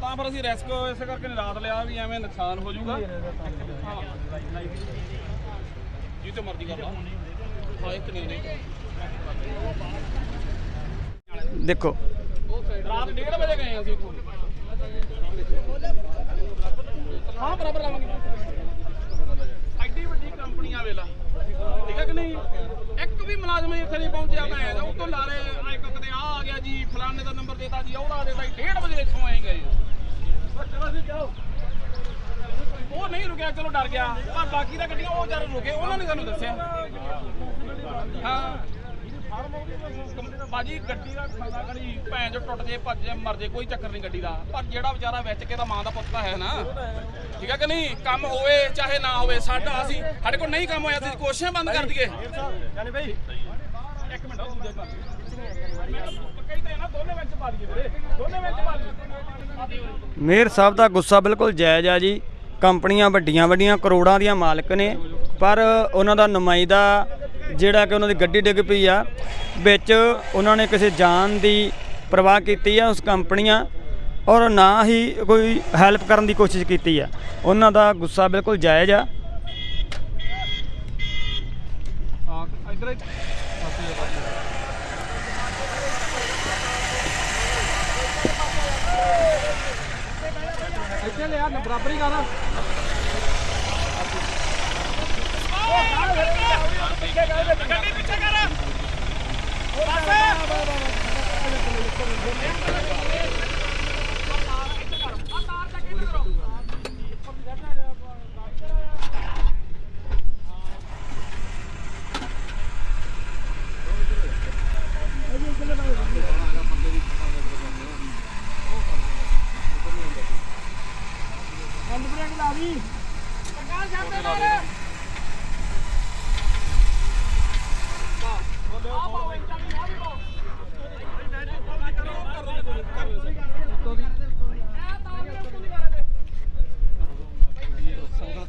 ਤਾਂ ਫਿਰ ਅਸੀਂ ਰਿਸਕ ਇਸੇ ਕਰਕੇ ਰਾਤ ਲਿਆ ਵੀ ਐਵੇਂ ਨੁਕਸਾਨ ਹੋ ਜਾਊਗਾ। ਹਾਂ। ਜੀ ਮਰਜ਼ੀ ਕਰ ਲਾ। ਹਾਂ, ਇੱਕ ਨਹੀਂ ਨਹੀਂ। ਦੇਖੋ। ਰਾਤ 1:30 ਵਜੇ ਗਏ ਅਸੀਂ ਇੱਥੋਂ ਹਾਂ, ਬਰਾਬਰ ਲਾਵਾਂਗੇ। ਐਡੀ ਵੱਡੀ ਕੰਪਨੀ ਆ ਵੇਲਾ। ਠੀਕ ਹੈ ਕਿ ਨਹੀਂ? ਇੱਕ ਵੀ ਮੁਲਾਜ਼ਮ ਇੱਥੇ ਨਹੀਂ ਪਹੁੰਚਿਆ, ਮੈਂ ਉਹ ਤੋਂ ਲਾਰੇ ਇੱਕ ਕਦੇ ਆ ਆ ਗਿਆ ਜੀ, ਫਲਾਣੇ ਦਾ ਨੰਬਰ ਦੇਤਾ ਜੀ, ਉਹਦਾ ਦੇਤਾ 1:30 ਵਜੇ ਇੱਥੋਂ ਆਏ ਗਏ। ਚਲੋ ਅਸੀਂ ਜਾਓ ਉਹ ਨਹੀਂ ਰੁਕਿਆ, ਚਲੋ ਡਰ ਗਿਆ। ਪਰ ਬਾਕੀ ਦਾ ਗੱਡੀਆਂ ਉਹ ਜਰ ਰੁਕੇ, ਉਹਨਾਂ ਨੇ ਸਾਨੂੰ ਦੱਸਿਆ। ਹਾਂ। ਬਾਜੀ ਗੱਡੀ ਦਾ ਖਾਣਾ ਖੜੀ ਭੈਣ ਜੋ ਟੁੱਟ ਜੇ ਭੱਜ ਜੇ ਮਰ ਜੇ ਕੋਈ ਚੱਕਰ ਨਹੀਂ ਗੱਡੀ ਦਾ। ਪਰ ਜਿਹੜਾ ਵਿਚਾਰਾ ਵਿੱਚ ਕੇ ਤਾਂ ਮਾਂ ਦਾ ਪੁੱਤ ਤਾਂ ਹੈ ਨਾ। ਠੀਕ ਹੈ ਕਿ ਨਹੀਂ? ਕੰਮ ਹੋਵੇ ਚਾਹੇ ਨਾ ਹੋਵੇ ਸਾਡਾ ਅਸੀਂ ਸਾਡੇ ਕੋਲ ਨਹੀਂ ਕੰਮ ਹੋਇਆ ਅਸੀਂ ਕੋਸ਼ਿਸ਼ਾਂ ਬੰਦ ਕਰ ਦਈਏ। ਜਾਨੀ ਭਾਈ। ਇੱਕ ਮਿੰਟ ਉਹ ਦੂਜੇ ਪਾ ਕਈ ਤਾਂ ਨਾ ਦੋਨੇ ਵਿੱਚ ਪਾ ਦਈਏ ਵੀਰੇ। ਦੋਨੇ ਵਿੱਚ ਪਾ ਦਈਏ। ਮੇਅਰ ਸਾਹਿਬ ਦਾ ਗੁੱਸਾ ਬਿਲਕੁਲ ਜਾਇਜ਼ ਆ ਜੀ। ਕੰਪਨੀਆਂ ਵੱਡੀਆਂ ਵੱਡੀਆਂ ਕਰੋੜਾਂ ਦੀਆਂ ਮਾਲਕ ਨੇ। ਪਰ ਉਹਨਾਂ ਦਾ ਨੁਮਾਇੰਦਾ ਜਿਹੜਾ ਕਿ ਉਹਨਾਂ ਦੀ ਗੱਡੀ ਡਿੱਗ ਪਈ ਆ, ਵਿੱਚ ਉਹਨਾਂ ਨੇ ਕਿਸੇ ਜਾਨ ਦੀ ਪਰਵਾਹ ਕੀਤੀ ਆ ਉਸ ਕੰਪਨੀਆਂ ਔਰ ਨਾ ਹੀ ਕੋਈ ਹੈਲਪ ਕਰਨ ਦੀ ਕੋਸ਼ਿਸ਼ ਕੀਤੀ ਆ। ਉਹਨਾਂ ਦਾ ਗੁੱਸਾ ਬਿਲਕੁਲ ਜਾਇਜ਼ ਆ। ਇਧਰ ਇੱਥੇ ਲਿਆ, ਬਰਾਬਰ ਹੀ ਕਰ ਗੱਡੀ ਪਿੱਛੇ ਕਰ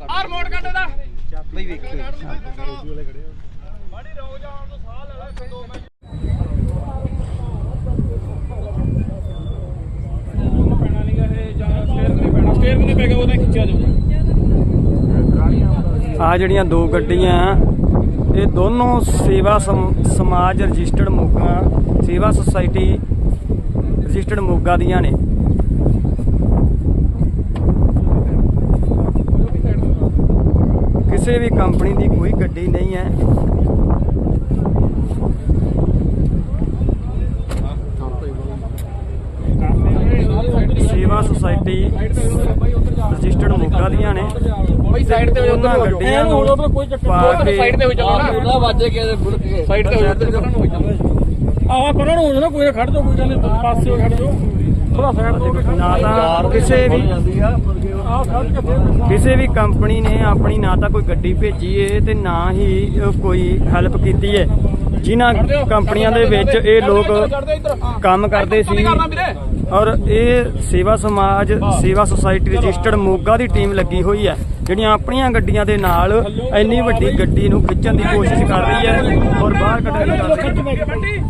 ਆ ਰਿਮੋਟ ਕੱਢ ਦਾ ਬਈ ਵੇਖੋ ਮਾੜੀ ਰੋ ਜਾਣ ਤੋਂ ਸਾਹ ਲੈ ਲੈ ਦੋ ਮਿੰਟ ਪੈਣਾ ਨਹੀਂਗਾ ਇਹ ਜਾਂ ਸਟੇਅਰ ਨਹੀਂ ਪੈਣਾ ਸਟੇਅਰ ਨਹੀਂ ਪੈ ਗਿਆ ਉਹਨੇ ਖਿੱਚਿਆ ਜਾਊਗਾ ਆ ਜਿਹੜੀਆਂ ਦੋ ਗੱਡੀਆਂ ਇਹ ਦੋਨੋਂ ਸੇਵਾ ਸਮਾਜ ਰਜਿਸਟਰਡ ਮੋਗਾ, ਸੇਵਾ ਸੁਸਾਇਟੀ ਰਜਿਸਟਰਡ ਮੋਗਾ ਦੀਆਂ ਨੇ। ਕਿਸੇ ਵੀ ਕੰਪਨੀ ਦੀ ਕੋਈ ਗੱਡੀ ਨਹੀਂ ਹੈ ਸੇਵਾ ਸੁਸਾਇਟੀ ਰਜਿਸਟਰਡ ਮੋਗਾ ਦੀਆਂ ਨੇ? ਬਈ ਸਾਈਡ ਤੇ ਹੋ ਉਹਨਾਂ ਜਾਓ ਗੱਡੀਆਂ ਨੂੰ ਕੋਈ ਚੱਕਰ ਨਹੀਂ। ਸਾਈਡ ਤੇ ਹੋ ਜਾਓ ਨਾ। ਮੁਰਲਾ ਵੱਜੇ ਕੇ ਬੁੜ ਕੇ। ਸਾਈਡ ਤੇ ਹੋ ਜਾਓ ਚੱਕਰ ਨੂੰ ਹੋ ਜਾਓ ਆਹ ਪਰਾਂ ਨੂੰ ਹੋ ਜਾਓ ਨਾ ਕੋਈ ਨਾ ਖੜ ਜਾਓ ਕੋਈ ਗੱਲ ਨਹੀਂ। ਪਾਸੇ ਹੋ ਖੜ ਜਾਓ। ਥੋੜਾ ਸਾਈਡ ਤੋਂ ਨਾ ਤਾਂ ਕਿਸੇ ਵੀ ਕਿਸੇ ਵੀ ਕੰਪਨੀ ਨੇ ਆਪਣੀ ਨਾ ਤਾਂ ਕੋਈ ਗੱਡੀ ਭੇਜੀ ਏ ਤੇ ਨਾ ਹੀ ਕੋਈ ਹੈਲਪ ਕੀਤੀ ਏ। ਜਿਨ੍ਹਾਂ ਕੰਪਨੀਆਂ ਦੇ ਵਿੱਚ ਇਹ ਲੋਕ ਕੰਮ ਕਰਦੇ ਸੀ। ਔਰ ਇਹ ਸੇਵਾ ਸਮਾਜ ਸੇਵਾ ਸੁਸਾਇਟੀ ਰਜਿਸਟਰਡ ਮੋਗਾ ਦੀ ਟੀਮ ਲੱਗੀ ਹੋਈ ਹੈ ਜਿਹੜੀਆਂ ਆਪਣੀਆਂ ਗੱਡੀਆਂ ਦੇ ਨਾਲ ਇੰਨੀ ਵੱਡੀ ਗੱਡੀ ਨੂੰ ਖਿੱਚਣ ਦੀ ਕੋਸ਼ਿਸ਼ ਕਰ ਰਹੀ ਹੈ ਔਰ ਬਾਹਰ ਕੱਢਣ ਦੀ ਕਰ ਰਹੀ ਹੈ।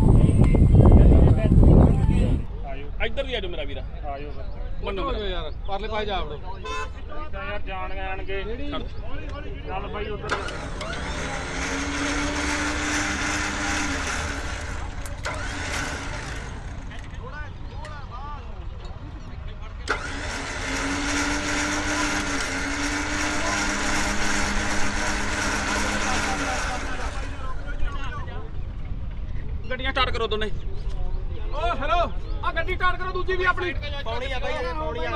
ਇੱਧਰ ਵੀ ਆ ਜਾਓ ਮੇਰਾ ਵੀਰਾ। ਆਇਓ ਮੰਨੋ ਯਾਰ ਪਰਲੇ ਪਾਸੇ ਜਾ ਵੜੋ। ਯਾਰ ਜਾਣ ਆਣਗੇ ਚੱਲ ਬਾਈ ਉਧਰ ਗੱਡੀਆਂ ਸਟਾਰਟ ਕਰੋ ਦੋਨੇ। ਓ ਹੈਲੋ ਆ ਗੱਡੀ ਸਟਾਰਟ ਕਰੋ ਦੂਜੀ ਵੀ ਆਪਣੀ। ਪਾਉਣੀ ਆ ਬਾਈ ਪਾਉਣੀ ਆ।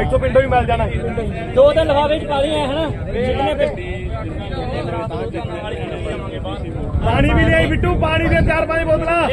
ਇੱਥੋਂ ਪਿੰਡੋਂ ਹੀ ਮਿਲ ਜਾਣਾ। ਦੋ ਦਿਨ ਲਫਾਵੇ ਚ ਪਾ ਲਈ ਹੈ ਹਨਾ? ਪਾਣੀ ਵੀ ਲਿਆਈ ਬਿੱਟੂ ਪਾਣੀ ਦੇ ਚਾਰ ਪੰਜ ਬੋਤਲਾਂ।